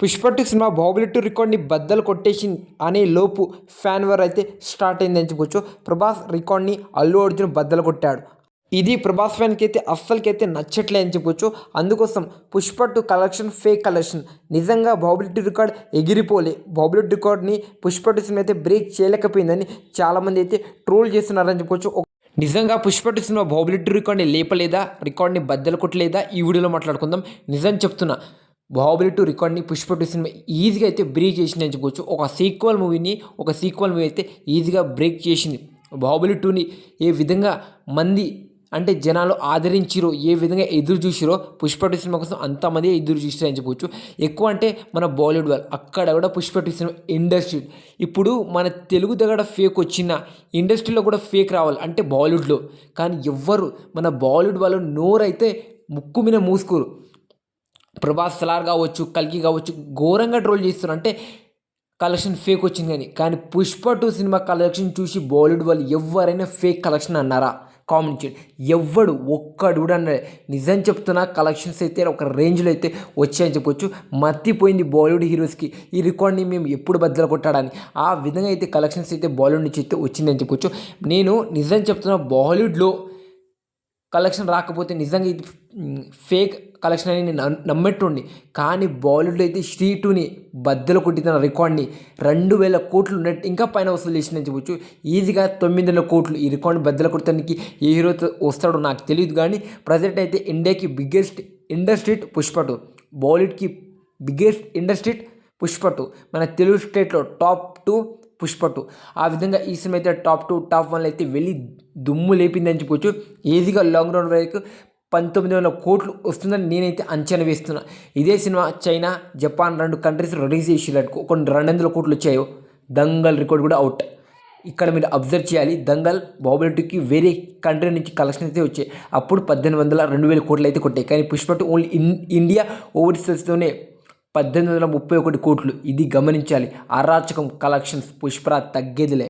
పుష్పటి cinema Baahubali two రికార్డ్ని బద్దలు కొట్టేసింది అనే లోపు ఫ్యాన్ వర్ అయితే స్టార్ట్ అయిందని చెప్పొచ్చు. ప్రభాస్ రికార్డ్ని అల్లు అర్జున్ బద్దలు కొట్టాడు. ఇది ప్రభాస్ ఫ్యాన్కి అయితే అస్సలకైతే నచ్చట్లే అని చెప్పొచ్చు. అందుకోసం Pushpa two collection fake collection. నిజంగా బాబులెట్ రికార్డ్ ఎగిరిపోలే. బాబులెట్ రికార్డ్ని పుష్ప సినిమా అయితే బ్రేక్ చేయలేకపోయిందని చాలామంది అయితే ట్రోల్ చేస్తున్నారని చెప్పొచ్చు. నిజంగా పుష్పటి సినిమా బాబులెట్ టూ రికార్డ్ని లేపలేదా? రికార్డ్ని బద్దలు కొట్టలేదా? ఈ వీడియోలో మాట్లాడుకుందాం. నిజం చెప్తున్నా. బాహుబలి టూ రికార్డ్ని పుష్ప టూ సినిమా ఈజీగా అయితే బ్రేక్ చేసింది చెప్పుకోవచ్చు ఒక సీక్వల్ మూవీని ఒక సీక్వల్ మూవీ అయితే ఈజీగా బ్రేక్ చేసింది. బాహుబలి టూని ఏ విధంగా మంది అంటే జనాలు ఆదరించిరో ఏ విధంగా ఎదురు చూసిరో పుష్ప టూ సినిమా కోసం అంతమంది ఎదురు చూసిరని చెప్పవచ్చు ఎక్కువ అంటే మన బాలీవుడ్ వాళ్ళు అక్కడ కూడా పుష్ప టూ సినిమా ఇండస్ట్రీ. ఇప్పుడు మన తెలుగు దగ్గర ఫేక్ వచ్చిన ఇండస్ట్రీలో కూడా ఫేక్ రావాలి అంటే బాలీవుడ్లో. కానీ ఎవ్వరు మన బాలీవుడ్ వాళ్ళు నోరైతే ముక్కు మీద మూసుకోరు. ప్రభాస్ సలార్ కావచ్చు కల్కి కావచ్చు ఘోరంగా ట్రోల్ చేస్తున్నారు. అంటే కలెక్షన్ ఫేక్ వచ్చింది కానీ కానీ పుష్ప టూ సినిమా కలెక్షన్ చూసి బాలీవుడ్ వాళ్ళు ఎవరైనా ఫేక్ కలెక్షన్ అన్నారా? కామెంట్ చేయండి. ఎవ్వడు ఒక్కడు కూడా అన్నారు నిజం చెప్తున్నా కలెక్షన్స్ అయితే ఒక రేంజ్లో అయితే వచ్చాయని చెప్పొచ్చు. మత్తిపోయింది బాలీవుడ్ హీరోస్కి ఈ రికార్డ్ని మేము ఎప్పుడు బద్దలు కొట్టాడని. ఆ విధంగా అయితే కలెక్షన్స్ అయితే బాలీవుడ్ నుంచి అయితే వచ్చిందని చెప్పొచ్చు. నేను నిజం చెప్తున్నా బాలీవుడ్లో కలెక్షన్ రాకపోతే నిజంగా ఇది ఫేక్ కలెక్షన్ అని నేను నమ్మెట్టుండి. కానీ బాలీవుడ్లో అయితే శ్రీ టూని బద్దలు కొట్టిన రికార్డ్ని రెండు వేల కోట్లు ఉన్నట్టు ఇంకా పైన వసూలు చేసిందని చెప్పొచ్చు. ఈజీగా తొమ్మిది వందల కోట్లు ఈ రికార్డ్ని బద్దలు కొట్టడానికి ఏ హీరోతో వస్తాడో నాకు తెలియదు కానీ ప్రజెంట్ అయితే ఇండియాకి బిగ్గెస్ట్ ఇండస్ట్రీ పుష్పటు బాలీవుడ్కి బిగ్గెస్ట్ ఇండస్ట్రీ పుష్పటు మన తెలుగు స్టేట్లో టాప్ టూ పుష్పటు. ఆ విధంగా ఈ సినిమా అయితే టాప్ టూ టాప్ వన్లో అయితే వెళ్ళి దుమ్ము లేపిందని చెప్పొచ్చు. ఈజీగా లాంగ్ రౌండ్ వరకు పంతొమ్మిది వందల కోట్లు వస్తుందని నేనైతే అంచనా వేస్తున్నా. ఇదే సినిమా చైనా జపాన్ రెండు కంట్రీస్ రిలీజ్ చేసేటట్టు కొన్ని రెండు వందల కోట్లు వచ్చాయో దంగల్ రికార్డ్ కూడా అవుట్. ఇక్కడ మీరు అబ్జర్వ్ చేయాలి. దంగల్ బాబులెట్కి టూకి వేరే కంట్రీ నుంచి కలెక్షన్ అయితే వచ్చాయి. అప్పుడు పద్దెనిమిది వందల రెండు వేల కోట్లు అయితే కొట్టాయి. కానీ Pushpa two only in India ఓవర్సీస్తోనే పద్దెనిమిది వందల ముప్పై ఒకటి కోట్లు. ఇది గమనించాలి. అరాచకం కలెక్షన్స్ పుష్పరాజ్ తగ్గేదిలే.